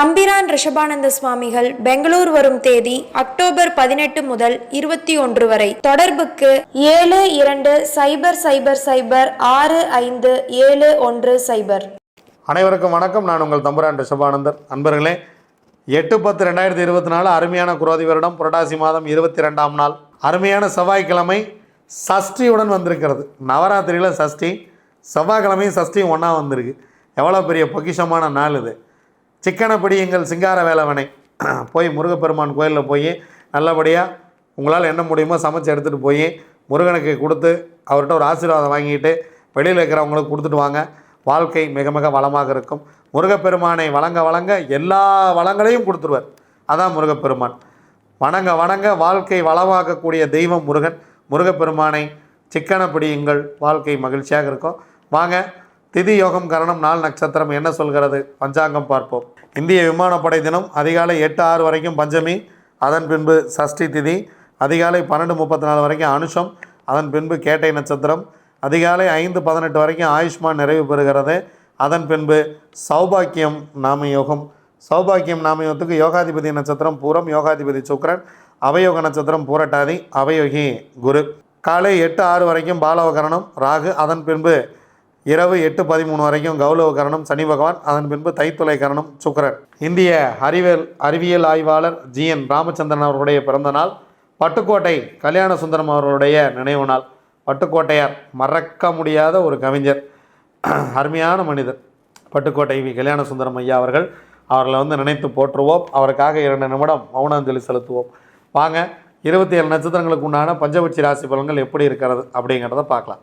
தம்பிரான் ரிஷபானந்த சுவாமிகள் பெங்களூர் வரும் தேதி அக்டோபர் பதினெட்டு முதல் இருபத்தி ஒன்று வரை. தொடர்புக்கு ஏழு இரண்டு சைபர் சைபர் சைபர் ஆறு ஐந்து ஏழு ஒன்று சைபர். அனைவருக்கும் வணக்கம். நான் உங்கள் தம்பிரான் ரிஷபானந்தர். அன்பர்களே எட்டு பத்து ரெண்டாயிரத்தி இருபத்தி நாலு அருமையான குரோதி வருடம் புரட்டாசி மாதம் இருபத்தி ரெண்டாம் நாள். அருமையான செவ்வாய்க்கிழமை சஷ்டியுடன் வந்திருக்கிறது. நவராத்திரியில் சஷ்டி செவ்வாய்க்கிழமையும் சஷ்டியும் ஒன்றா வந்திருக்கு. எவ்வளோ பெரிய பொக்கிஷமான நாள் இது. சிக்கனப்படி எங்கள் சிங்கார வேலவனை போய் முருகப்பெருமான் கோயிலில் போய் நல்லபடியாக உங்களால் என்ன முடியுமோ சமைச்சு எடுத்துகிட்டு போய் முருகனுக்கு கொடுத்து அவர்கிட்ட ஒரு ஆசீர்வாதம் வாங்கிட்டு வெளியில் இருக்கிறவங்களுக்கு கொடுத்துட்டு வாங்க. வாழ்க்கை மிக மிக வளமாக இருக்கும். முருகப்பெருமானை வழங்க வழங்க எல்லா வளங்களையும் கொடுத்துருவார். அதான் முருகப்பெருமான். வணங்க வணங்க வாழ்க்கை வளமாக்கக்கூடிய தெய்வம் முருகன். முருகப்பெருமானை சிக்கன பிடியுங்கள் வாழ்க்கை மகிழ்ச்சியாக இருக்கும். வாங்க திதி யோகம் கரணம் நாள் நட்சத்திரம் என்ன சொல்கிறது? பஞ்சாங்கம் பார்ப்போம். இந்திய விமானப்படை தினம் அதிகாலை எட்டு ஆறு வரைக்கும் பஞ்சமி அதன் பின்பு சஷ்டி திதி அதிகாலை பன்னெண்டு முப்பத்தி நாலு வரைக்கும் அனுஷம் அதன் பின்பு கேட்டை நட்சத்திரம் அதிகாலை ஐந்து பதினெட்டு வரைக்கும் ஆயுஷ்மான் நிறைவு பெறுகிறது அதன் பின்பு சௌபாக்கியம் நாம யோகம் சௌபாக்கியம் நாமயோகத்துக்கு யோகாதிபதி நட்சத்திரம் பூரம் யோகாதிபதி சுக்ரன் அவயோக நட்சத்திரம் பூரட்டாதி அவயோகி குரு. காலை எட்டு ஆறு வரைக்கும் பாலவகரணம் ராகு அதன் பின்பு இரவு எட்டு பதிமூணு வரைக்கும் கௌலவகரணம் சனி பகவான் அதன் பின்பு தைத்துளை கரணம் சுக்கரன். இந்திய அறிவியல் அறிவியல் ஆய்வாளர் ஜி என் ராமச்சந்திரன் அவர்களுடைய பிறந்த நாள் பட்டுக்கோட்டை கல்யாண சுந்தரம் அவர்களுடைய நினைவு நாள். பட்டுக்கோட்டையார் மறக்க முடியாத ஒரு கவிஞர் அருமையான மனிதர். பட்டுக்கோட்டை வி கல்யாண சுந்தரம் ஐயா அவர்கள் அவர்களை வந்து நினைத்து போற்றுவோம். அவருக்காக இரண்டு நிமிடம் மௌனாஞ்சலி செலுத்துவோம். வாங்க இருபத்தி ஏழு நட்சத்திரங்களுக்கு உண்டான பஞ்சபட்சி ராசி பலன்கள் எப்படி இருக்கிறது அப்படிங்கிறத பார்க்கலாம்.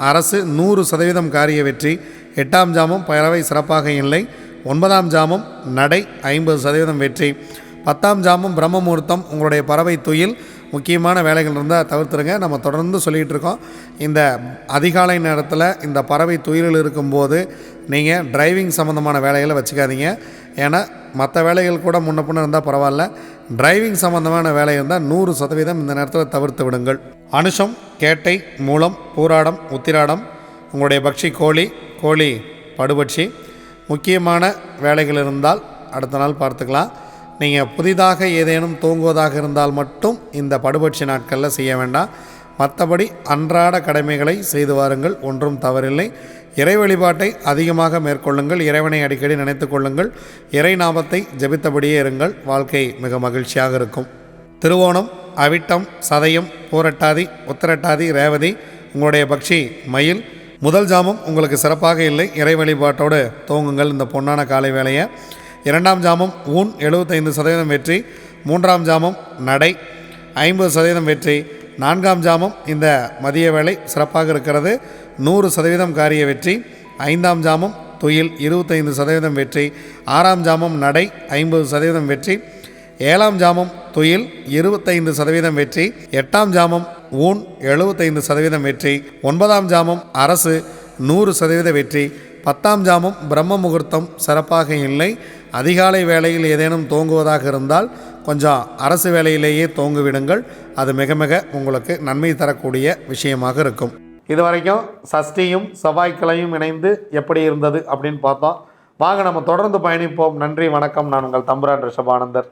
அரசு நூறு சதவீதம் காரிய வெற்றி. எட்டாம் ஜாமம் பறவை சிறப்பாக இல்லை. ஒன்பதாம் ஜாமம் நடை ஐம்பது சதவீதம் வெற்றி. பத்தாம் ஜாமம் பிரம்ம முகூர்த்தம் உங்களுடைய பறவை துயில். முக்கியமான வேலைகள் இருந்தால் தவிர்த்துருங்க. நம்ம தொடர்ந்து சொல்லிகிட்டு இருக்கோம். இந்த அதிகாலை நேரத்தில் இந்த பறவை துயிலில் இருக்கும்போது நீங்கள் டிரைவிங் சம்மந்தமான வேலைகளை வச்சுக்காதீங்க. ஏன்னா மற்ற வேலைகள் கூட முன்ன பின்ன இருந்தால் பரவாயில்ல. டிரைவிங் சம்மந்தமான வேலை இருந்தால் நூறு சதவீதம் இந்த நேரத்தில் தவிர்த்து விடுங்கள். அனுஷம் கேட்டை மூலம் பூராடம் உத்திராடம் உங்களுடைய பக்ஷி கோழி கோழி படுபட்சி முக்கியமான வேலைகள் இருந்தால் அடுத்த நாள் பார்த்துக்கலாம். நீங்கள் புதிதாக ஏதேனும் தூங்குவதாக இருந்தால் மட்டும் இந்த படுபட்சி நாட்களில் செய்ய வேண்டாம். மற்றபடி அன்றாட கடமைகளை செய்து வாருங்கள் ஒன்றும் தவறில்லை. இறை வழிபாட்டை அதிகமாக மேற்கொள்ளுங்கள் இறைவனை அடிக்கடி நினைத்து கொள்ளுங்கள் இறை நாமத்தை ஜெபித்தபடியே இருங்கள் வாழ்க்கை மிக மகிழ்ச்சியாக இருக்கும். திருவோணம் அவிட்டம் சதயம் பூரட்டாதி உத்திரட்டாதி ரேவதி உங்களுடைய பக்ஷி மயில். முதல் ஜாமம் உங்களுக்கு சிறப்பாக இல்லை. இறை வழிபாட்டோடு துவங்குங்கள் இந்த பொன்னான காலை வேலையை இரண்டாம் ஜாமம் ஊன் எழுபத்தைந்து சதவீதம் வெற்றி. மூன்றாம் ஜாமம் நடை ஐம்பது சதவீதம் வெற்றி. நான்காம் ஜாமம் இந்த மதிய வேலை சிறப்பாக இருக்கிறது. நூறு சதவீதம் காரிய வெற்றி. ஐந்தாம் ஜாமம் துயில் இருபத்தைந்து சதவீதம் வெற்றி. ஆறாம் ஜாமம் நடை ஐம்பது சதவீதம் வெற்றி. ஏழாம் ஜாமம் துயில் இருபத்தைந்து சதவீதம் வெற்றி எட்டாம் ஜாமம் ஊன் எழுபத்தைந்து சதவீதம் வெற்றி ஒன்பதாம் ஜாமம் அரசு நூறு சதவீத வெற்றி பத்தாம் ஜாமம் பிரம்ம முகூர்த்தம் சிறப்பாக இல்லை. அதிகாலை வேளையில் ஏதேனும் தோங்குவதாக இருந்தால் கொஞ்சம் அரசு வேலையிலேயே தோங்குவிடுங்கள். அது மிக மிக உங்களுக்கு நன்மை தரக்கூடிய விஷயமாக இருக்கும். இது வரைக்கும் சஷ்டியும் செவ்வாய்க்கிழமையும் இணைந்து எப்படி இருந்தது அப்படின்னு பார்த்தோம். வாங்க நம்ம தொடர்ந்து பயணிப்போம். நன்றி வணக்கம். நான் உங்கள் தம்புரான் ரிஷபானந்தர்.